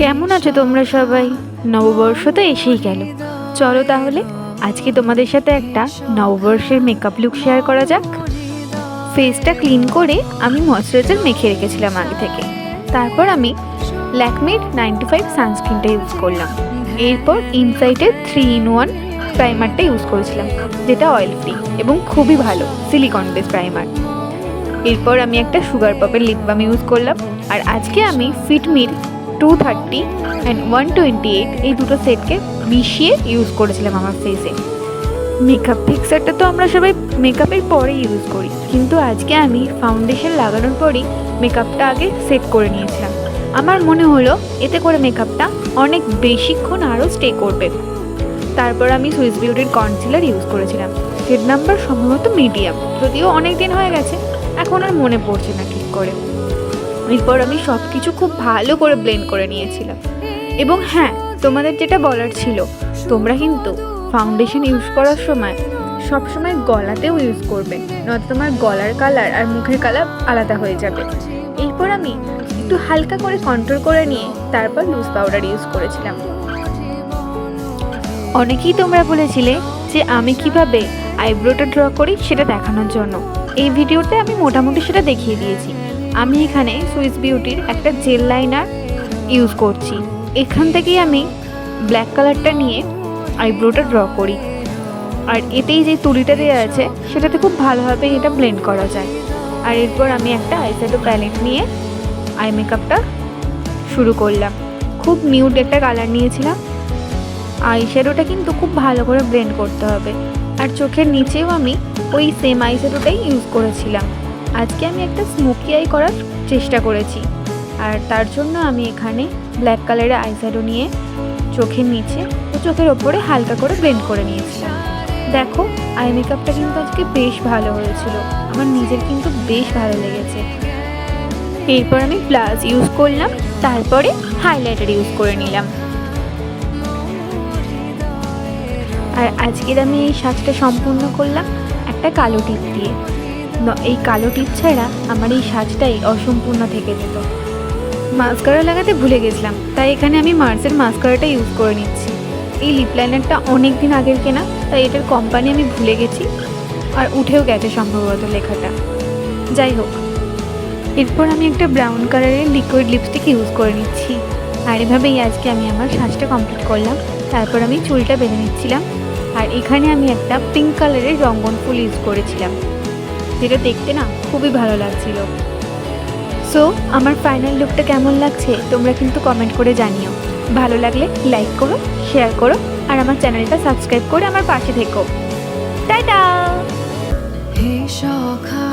কেমন আছো তোমরা সবাই? নববর্ষ তো এসেই গেল। চলো তাহলে, আজকে তোমাদের সাথে একটা নববর্ষের মেকআপ লুক শেয়ার করা যাক। ফেসটা ক্লিন করে আমি ময়শ্চারাইজার মেখে রেখেছিলাম আগে থেকে। তারপর আমি ল্যাকমির নাইনটি ফাইভ সানস্ক্রিনটা ইউজ করলাম। এরপর ইনসাইটের থ্রি ইন ওয়ান প্রাইমারটা ইউজ করেছিলাম, যেটা অয়েল ফ্রি এবং খুবই ভালো সিলিকন বেস প্রাইমার এরপর আমি একটা সুগার পপের লিপ বাম ইউজ করলাম। আর আজকে আমি ফিটমির two thirty and one twenty eight এই দুটো সেটকে মিশিয়ে ইউজ করেছিলাম আমার ফেসে মেকআপ ফিক্সারটা তো আমরা সবাই মেকআপের পরে ইউজ করি, কিন্তু আজকে আমি ফাউন্ডেশন লাগানোর পরেই মেকআপটা আগে সেট করে নিয়েছিলাম। আমার মনে হলো এতে করে মেকআপটা অনেক বেশিক্ষণ আরও স্টে করবে। তারপর আমি সুইস বিউটির কনসিলার ইউজ করেছিলাম। শেড নাম্বার সম্ভবত মিডিয়াম যদিও অনেক দিন হয়ে গেছে, এখন আর মনে পড়ছে না ঠিক করে। এরপর আমি সব কিছু খুব ভালো করে ব্লেন্ড করে নিয়েছিলাম। এবং হ্যাঁ তোমাদের যেটা বলার ছিল, তোমরা কিন্তু ফাউন্ডেশন ইউজ করার সময় সব সময় গলাতেও ইউজ করবে, নয়তো তোমার গলার কালার আর মুখের কালার আলাদা হয়ে যাবে। এরপর আমি একটু হালকা করে কন্ট্রোল করে নিয়ে তারপর লুজ পাউডার ইউজ করেছিলাম। অনেকেই তোমরা বলেছিলে যে আমি কীভাবে আইব্রোটা ড্র করি সেটা দেখানোর জন্য। এই ভিডিওতে আমি মোটামুটি সেটা দেখিয়ে দিয়েছি। আমি এখানে সুইস বিউটির একটা জেল লাইনার ইউজ করছি। এখান থেকেই আমি ব্ল্যাক কালারটা নিয়ে আইব্রোটা ড্র করি। আর এতেই যে তুলিটা দেওয়া আছে, সেটাতে খুব ভালোভাবে এটা ব্লেন্ড করা যায়। আর এরপর আমি একটা আইশ্যাডো প্যালেট নিয়ে আই মেকআপটা শুরু করলাম। খুব নিউড একটা কালার নিয়েছিলাম। আই শ্যাডোটা কিন্তু খুব ভালো করে ব্লেন্ড করতে হবে। আর চোখের নিচেও আমি ওই সেম আই শ্যাডোটাই ইউজ করেছিলাম। আজকে আমি একটা স্মোকি আই করার চেষ্টা করেছি। আর তার জন্য আমি এখানে ব্ল্যাক কালারের আই শ্যাডো নিয়ে চোখের নিচে ও চোখের ওপরে হালকা করে ব্লেন্ড করে নিয়েছিলাম দেখো আই মেকআপটা কিন্তু আজকে বেশ ভালো হয়েছিল। আমার নিজের কিন্তু বেশ ভালো লেগেছে। এরপর আমি ব্লাউজ ইউজ করলাম, তারপরে হাইলাইটার ইউজ করে নিলাম। আর আজকের আমি এই সাজটা সম্পূর্ণ করলাম একটা কালো টিপ দিয়ে। এই কালো টিপ ছাড়া আমার এই সাজটাই অসম্পূর্ণ থেকে যেত। মাস্কারা লাগাতে ভুলে গেছিলাম, তাই এখানে আমি মার্সের মাস্কারাটা ইউজ করে নিচ্ছি। এই লিপ লাইনারটা অনেক দিন আগের কেনা, তাই এটার কোম্পানি আমি ভুলে গেছি, আর উঠেও গেছে সম্ভবত লেখাটা। যাই হোক, এরপর আমি একটা ব্রাউন কালারের লিকুইড লিপস্টিক ইউজ করে নিচ্ছি। আর এভাবেই আজকে আমি আমার সাজটা কমপ্লিট করলাম, তারপর আমি চুলটা বেঁধে নিচ্ছিলাম, আর এখানে আমি একটা পিঙ্ক কালারের রঙ্গন ফুল ইউজ করেছিলাম। যেটা দেখতে না খুবই ভালো লাগছিল। সো আমার ফাইনাল লুকটা কেমন লাগছে তোমরা কিন্তু কমেন্ট করে জানিও। ভালো লাগলে লাইক করো শেয়ার করো, আর আমার চ্যানেলটা সাবস্ক্রাইব করে আমার পাশে থেকো। টাটা! হে সখা